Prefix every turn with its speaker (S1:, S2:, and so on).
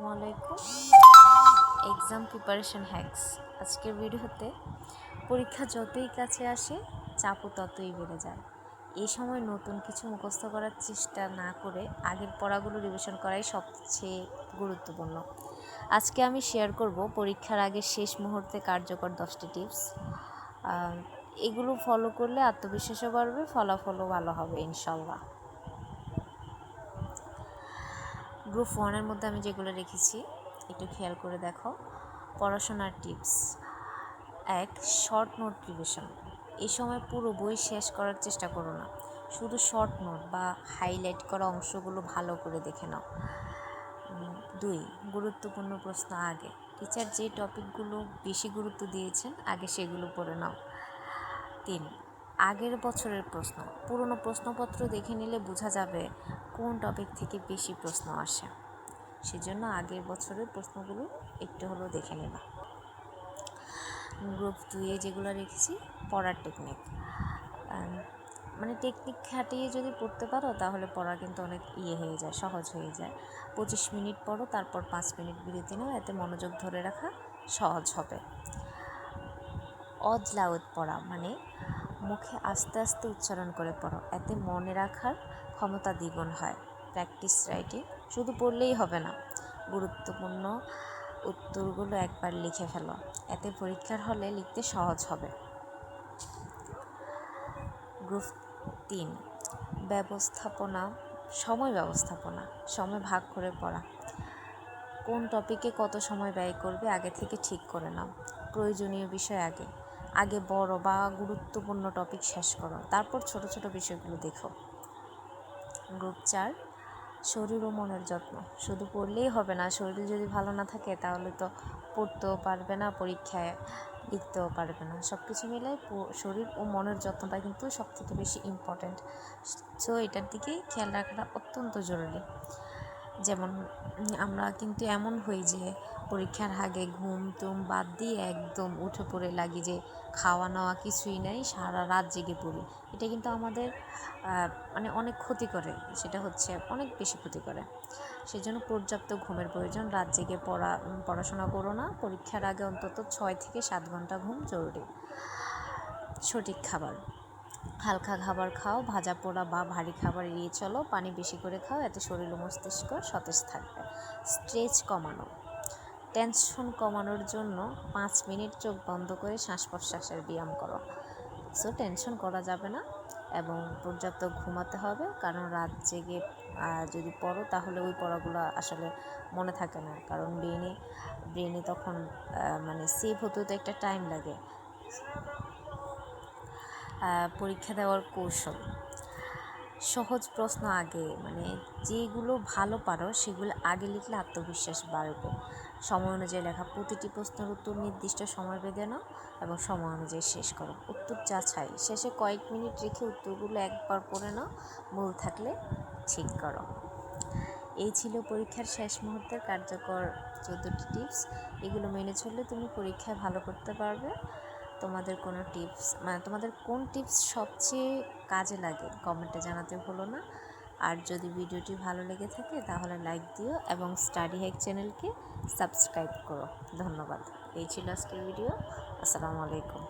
S1: আলাইকুম। Exam preparation hacks আজকের ভিডিওতে পরীক্ষা যতই কাছে আসে, চাপও ততই বেড়ে যায়। এই সময় নতুন কিছু মুখস্থ করার চেষ্টা না করে আগের পড়াগুলো রিভিশন করাই সবচেয়ে গুরুত্বপূর্ণ। আজকে আমি শেয়ার করব পরীক্ষার আগে শেষ মুহূর্তে কার্যকর দশটি টিপস এগুলো ফলো করলে আত্মবিশ্বাসও বাড়বে, ফলাফলও ভালো হবে ইনশাল্লাহ গ্রুপ ওয়ানের মধ্যে আমি যেগুলো রেখেছি, একটু খেয়াল করে দেখো। পড়াশোনার টিপস। এক, শর্ট নোট রিভিশন এই সময় পুরো বই শেষ করার চেষ্টা করো না। শুধু শর্ট নোট বা হাইলাইট করা অংশগুলো ভালো করে দেখে নাও। দুই, গুরুত্বপূর্ণ প্রশ্ন আগে। টিচার যে টপিকগুলো বেশি গুরুত্ব দিয়েছেন, আগে সেগুলো পড়ে নাও। তিন আগের বছরের প্রশ্ন। পুরনো প্রশ্নপত্র দেখে নিলে বোঝা যাবে কোন টপিক থেকে বেশি প্রশ্ন আসে। সেজন্য আগের বছরের প্রশ্নগুলো একটু হলেও দেখে নেবা। গ্রুপ দুয়ে যেগুলো রেখেছি, পড়ার টেকনিক মানে টেকনিক খাটিয়ে যদি পড়তে পারো, তাহলে পড়া কিন্তু অনেক ইয়ে হয়ে যায়, সহজ হয়ে যায়। পঁচিশ মিনিট পড়ো, তারপর পাঁচ মিনিট বিরতি নাও, এতে মনোযোগ ধরে রাখা সহজ হবে। অজ লাউদ পড়া মানে মুখে আস্তে আস্তে উচ্চারণ করে পড়ো। এতে মনে রাখার ক্ষমতা দ্বিগুণ হয়। প্র্যাকটিস রাইটিং শুধু পড়লেই হবে না। গুরুত্বপূর্ণ উত্তরগুলো একবার লিখে ফেলো। এতে পরীক্ষার হলে লিখতে সহজ হবে। গ্রুপ তিন, ব্যবস্থাপনা, সময় ব্যবস্থাপনা, সময় ভাগ করে পড়া। কোন টপিকে কত সময় ব্যয় করবে আগে থেকে ঠিক করে নাও। প্রয়োজনীয় বিষয় আগে। আগে বড় বা গুরুত্বপূর্ণ টপিক শেষ করো। তারপর ছোট ছোট বিষয়গুলো দেখো। গ্রুপ চার, শরীর ও মনের যত্ন। শুধু পড়লেই হবে না, শরীর যদি ভালো না থাকে তাহলে তো পড়তেও পারবে না, পরীক্ষায় লিখতেও পারবে না। সব কিছু মিলে শরীর ও মনের যত্নটা কিন্তু সবথেকে বেশি ইম্পর্ট্যান্ট সো এটার দিকে খেয়াল রাখাটা অত্যন্ত জরুরি। যেমন, আমরা কিন্তু এমন হই যে পরীক্ষার আগে ঘুম টুম বাদ দিয়ে একদম উঠে পড়ে লাগি যে খাওয়া নাওয়া কিছুই নেই, সারা রাত জেগে পড়ি। এটা কিন্তু আমাদের মানে অনেক ক্ষতি করে। সেটা হচ্ছে অনেক বেশি ক্ষতি করে। সেজন্য পর্যাপ্ত ঘুমের প্রয়োজন। রাত জেগে পড়া পড়াশোনা করো না। পরীক্ষার আগে অন্তত ছয় থেকে সাত ঘণ্টা ঘুম জরুরি। সঠিক খাবার। হালকা খাবার খাও, ভাজা পোড়া বা ভারী খাবার এড়িয়ে চলো। পানি বেশি করে খাও, এতে শরীর ও মস্তিষ্ক সতেজ থাকবে। স্ট্রেচ কমানো। টেনশন কমানোর জন্য পাঁচ মিনিট চোখ বন্ধ করে শ্বাস প্রশ্বাসের ব্যায়াম করো। সো টেনশন করা যাবে না এবং পর্যাপ্ত ঘুমাতে হবে কারণ রাত জেগে যদি পড়ো তাহলে ওই পড়াগুলো আসলে মনে থাকে না। কারণ ব্রেনে ব্রেনে তখন মানে সেভ হতে তো একটা টাইম লাগে। পরীক্ষা দেওয়ার কৌশল। সহজ প্রশ্ন আগে মানে যেগুলো ভালো পারো সেগুলো আগে লিখলে আত্মবিশ্বাস বাড়বে। সময় অনুযায়ী লেখা প্রতিটি প্রশ্নের উত্তর নির্দিষ্ট সময় বেঁধে নাও এবং সময় অনুযায়ী শেষ করো। উত্তর যা যাচাই। শেষে কয়েক মিনিট রেখে উত্তরগুলো একবার পড়ে নাও। ভুল থাকলে ঠিক করো। এই ছিল পরীক্ষার শেষ মুহূর্তের কার্যকর চোদ্দোটি টিপস। এগুলো মেনে চললে তুমি পরীক্ষায় ভালো করতে পারবে। তোমাদের কোনো টিপস মানে তোমাদের কোন টিপস সবচেয়ে কাজে লাগে? কমেন্টে জানাতে ভুলো না। আর যদি ভিডিওটি ভালো লেগে থাকে তাহলে লাইক দিও এবং স্টাডি হ্যাক চ্যানেলকে সাবস্ক্রাইব করো। ধন্যবাদ। এই ছিল আজকের ভিডিও। আসসালামু আলাইকুম।